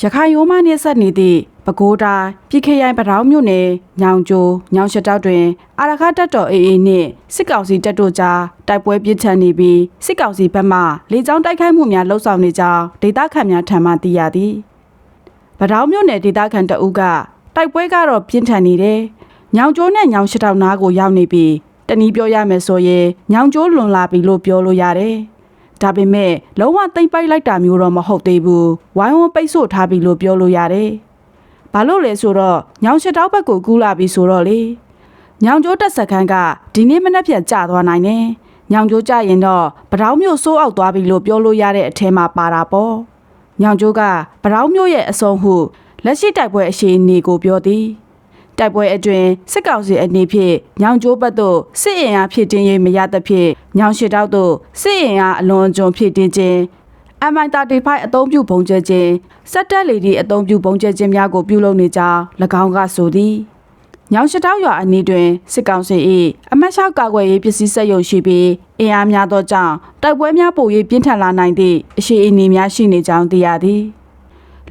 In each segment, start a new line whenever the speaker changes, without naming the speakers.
ရခိုင်ရိုးမနှင့်ဆက်နေသည့်ပဲခူးတိုင်းပြည်ခရိုင်ပတောင်းမြို့နယ်ညောင်ကျိုးညောင်ရှတောက်တွင်အာရခတပ်တော်အေအေနှင့်စစ်ကောင်စီတပ်တို့ကြားတိုက်ပွဲပြင်းထန်နေပြီးစစ်ကောင်စီဘက်မှလေကြောင်းတိုက်ခိုက်မှုများလှုံ့ဆော်နေကြောင်းဒေသခံများထံမှသိရသည်ပတောင်းမြို့နယ်ဒေသခံတအုပ်ကတိုက်ပွဲကတော့ပြင်းထန်နေတယ်ညောင်ကျိုးနဲ့ညောင်ရှတောက်နားကိုရောက်နေပြီးတနည်းပြောရမယ်ဆိုရင်ညောင်ကျိုးလွန်လာပြီလို့ပြောလို့ရတယ် ဒါပေမဲ့လုံးဝသိမ့်ပိုက်လိုက်တာမျိုးတော့မဟုတ်သေးဘူးဝိုင်းဝန်းပိတ်ဆို့ထားပြီလို့ပြောလို့ရတယ်ဘာလို့လဲဆိုတော့ညောင်ရှတောက်ဘက်ကိုကူးလာပြီဆိုတော့လေညောင်ကျိုးတက်စခန်းကဒီနေ့မနေ့ပြန်ကျသွားနိုင်တယ်ညောင်ကျိုးကြရင်တော့ပတောင်းမျိုးစိုးအောက်သွားပြီလို့ပြောလို့ရတဲ့အထဲမှာပါတာပေါ့ညောင်ကျိုးကပတောင်းမျိုးရဲ့အစုံဟုလက်ရှိတိုက်ပွဲအရှိန်အနေကိုပြောသည် တိုက်ပွဲအတွင်းစစ်ကောင်စီအနေဖြင့်ညောင်ကျိုးဘက်သို့စစ်အင်အားဖြစ်တင်းရေးမရသဖြင့်ညောင်ရှစ်တောက်သို့စစ်အင်အားအလွန်အကျွံဖြစ်တင်းခြင်း MI35 အသုံးပြုပုံကျဲခြင်းစက်တက်လေဒီအသုံးပြုပုံကျဲခြင်းများကိုပြုလုပ်နေကြောင်း၎င်းကဆိုသည်ညောင်ရှတောက်ရွာအနီးတွင်စစ်ကောင်စီ၏အမတ်လျှောက်ကာကွယ်ရေးပစ္စည်းစက်ရုံရှိပြီးအင်အားများသောကြောင့်တိုက်ပွဲများပို၍ပြင်းထန်လာနိုင်သည့်အရှိအနီများရှိနေကြောင်းသိရသည်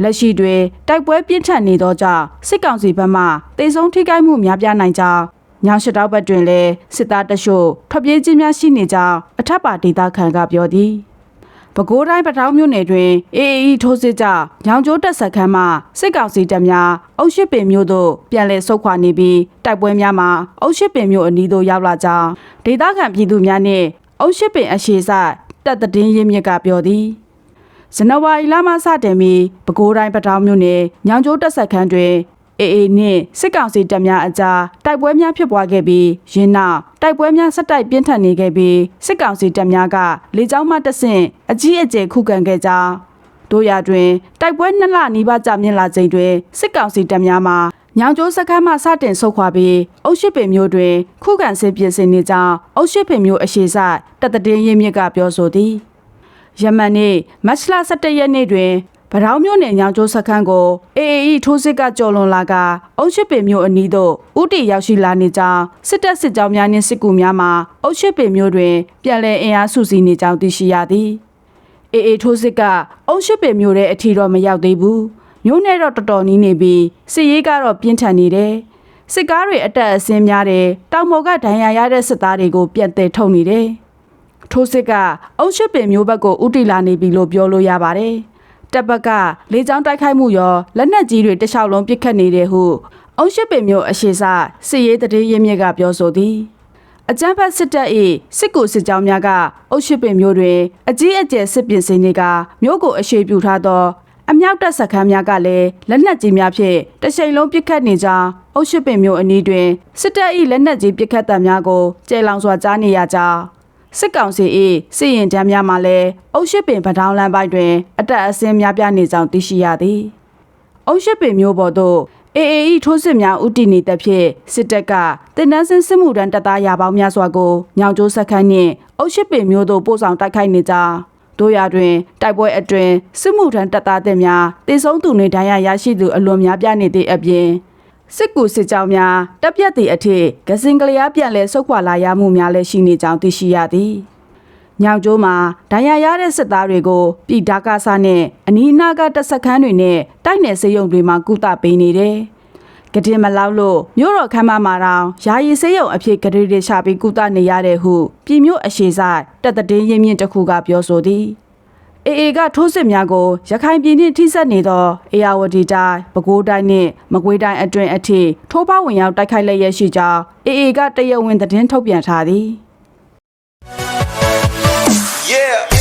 လက်ရှိတွင်တိုက်ပွဲပြင်းထန်နေသောကြောင့်စစ်ကောင်စီဘက်မှတေဆုံးထိခိုက်မှုများပြားနိုင်ကြောင်းညောင်ရှတောက်ဘက်တွင်လည်းစစ်သားတချို့ထွက်ပြေးခြင်းများရှိနေကြောင်းအထက်ပါဒေသခံကပြောသည်ပဲခူးတိုင်းပထောင်မြို့နယ်တွင်အေအေအီထိုးစစ်ကြောင့်ညောင်ကျိုးတက်ဆက်ခန်းမှစစ်ကောင်စီတပ်များအုပ်ရှိပင်မြို့သို့ပြန်လည်ဆုတ်ခွာနေပြီးတိုက်ပွဲများမှာအုပ်ရှိပင်မြို့အနီးသို့ရောက်လာကြောင်းဒေသခံပြည်သူများနှင့်အုပ်ရှိပင်အရှိဆိုင်တပ်တည်င်းရင်းမြစ်ကပြောသည် ဇန်နဝါရီလမှစတင်ပြီးပဲခူးတိုင်းပထောင်မြို့နယ်ညောင်ကျိုးတက်ဆက်ခန်းတွင်အေအေနှင့်စစ်ကောင်စီတပ်များအကြားတိုက်ပွဲများဖြစ်ပွားခဲ့ပြီးရင်းနောက်တိုက်ပွဲများဆက်တိုက်ပြင်းထန်နေခဲ့ပြီးစစ်ကောင်စီတပ်များကလေကြောင်းမှတဆင့်အကြီးအကျယ်ခုခံခဲ့ကြောင်းတို့ရတွင်တိုက်ပွဲနှစ်လနီးပါးကြာမြင့်လာချိန်တွင်စစ်ကောင်စီတပ်များမှညောင်ကျိုးစခန်းမှစတင်ဆုတ်ခွာပြီးအုတ်ရှိပင်မျိုးတွင်ခုခံစစ်ပြင်ဆင်နေကြောင်းအုတ်ရှိပင်မျိုးအရှိဆိုင်တပ်တည်င်းရင်းမြစ်ကပြောဆိုသည် ယမန်နေ့မတ်လ17ရက်နေ့တွင်ဗရောင်းမြို့နယ်ညောင်ကျိုးစခန်းကိုအေအေအီထိုးစစ်ကကြော်လွန်လာကအုတ်ရှိပင်မြို့အနီးသို့ဥတီရောက်ရှိလာနေကြောင်းစစ်တပ်စစ်ကြောင်းများနှင့်စစ်ကူများမှအုတ်ရှိပင်မြို့တွင်ပြန်လည်အင်အားစုစည်းနေကြောင်းသိရှိရသည်အေအေထိုးစစ်ကအုတ်ရှိပင်မြို့ရဲ့အထီတော့မရောက်သေးဘူးမြို့နယ်တော့တော်တော်နီးနေပြီးစစ်ရေးကတော့ပြင်းထန်နေတယ်စစ်ကားတွေအတက်အဆင်းများတယ်တောင်ပေါ်ကဒဏ်ရာရတဲ့စစ်သားတွေကိုပြန်တယ်ထုတ်နေတယ် ထိုးစစ်ကအုတ်ရှိပင်မျိုးဘက်ကိုဥတီလာနေပြီလို့ပြောလို့ရပါတယ်။တပ်ဘက်ကလေကြောင်းတိုက်ခိုက်မှုရောလက်နက်ကြီးတွေတစ်လျှောက်လုံးပစ်ခတ်နေတယ်ဟုအုတ်ရှိပင်မျိုးအရှိစစစ်ရေးတရေရင်းမြစ်ကပြောဆိုသည်။အကြမ်းဖက်စစ်တပ်၏စစ်ကူစစ်ကြောင်းများကအုတ်ရှိပင်မျိုးတွင်အကြီးအကျယ်စစ်ပြင်စင်တွေကမျိုးကိုအရှိပြုထားသောအမြောက်တပ်စခန်းများကလည်းလက်နက်ကြီးများဖြင့်တရှိန်လုံးပစ်ခတ်နေကြောင်းအုတ်ရှိပင်မျိုးအနီးတွင်စစ်တပ်၏လက်နက်ကြီးပစ်ခတ်တပ်များကိုကျေလောင်စွာကြားနေရကြောင်း စစ်ကောင်စီ၏စစ်ရင်တမ်းများမှလည်းအုတ်ရှိပင်ပထောင်လမ်းပိုင်းတွင် အတက်အဆင်းများပြားနေကြောင်းသိရှိရသည်။အုတ်ရှိပင်မျိုးပေါ်သို့အေအေဤထိုးစစ်များဥတီနေသဖြင့်စစ်တပ်ကတင်နန်းစင်းစစ်မှုတန်းတပ်သားရာပေါင်းများစွာကိုညောင်ကျိုးစခန်းနှင့်အုတ်ရှိပင်မျိုးသို့ပို့ဆောင်တိုက်ခိုက်နေကြောင်းတို့ရတွင်တိုက်ပွဲအတွင်စစ်မှုထမ်းတပ်သားတွေများတေဆုံးသူနှင့်ဒဏ်ရာရရှိသူအလွန်များပြားနေသည့်အပြင် စစ်ကူစစ်ကြောင်းများတပ်ပြတ်သည့်အထိဂစင်ကလျားပြန်လဲဆုတ်ခွာလာရမှုများလည်းရှိနေကြောင်းသိရှိရသည်။ညောင်ကျိုးမှာဒဏ်ရာရတဲ့စစ်သားတွေကိုပြည်ဒါကဆာနဲ့အနီးအနားကတပ်စခန်းတွေနဲ့တိုက်နယ်စေယုံတွေမှာကုသပေးနေတယ်။ကတင်မလောက်လို့မြို့တော်ခမ်းမမှာတောင်ယာယီစေယုံအဖြစ်ကတိတွေချပြီးကုသနေရတဲ့ဟုပြည်မြို့အရှိဆိုင်တပ်တည်င်းရင်းမြင့်တစ်ခုကပြောဆိုသည်။ AA ကထိုးစစ်များကိုရခိုင်ပြည်နှင့်ထိစပ်နေသောအေရဝတီတိုင်းပဲခူးတိုင်းနှင့်မကွေးတိုင်းအတွင်းအထိထိုးပေါဝင်ရောက်တိုက်ခိုက်လျက်ရှိကြောင်း AA ကတရားဝင်သတင်းထုတ်ပြန်ထားသည် Yeah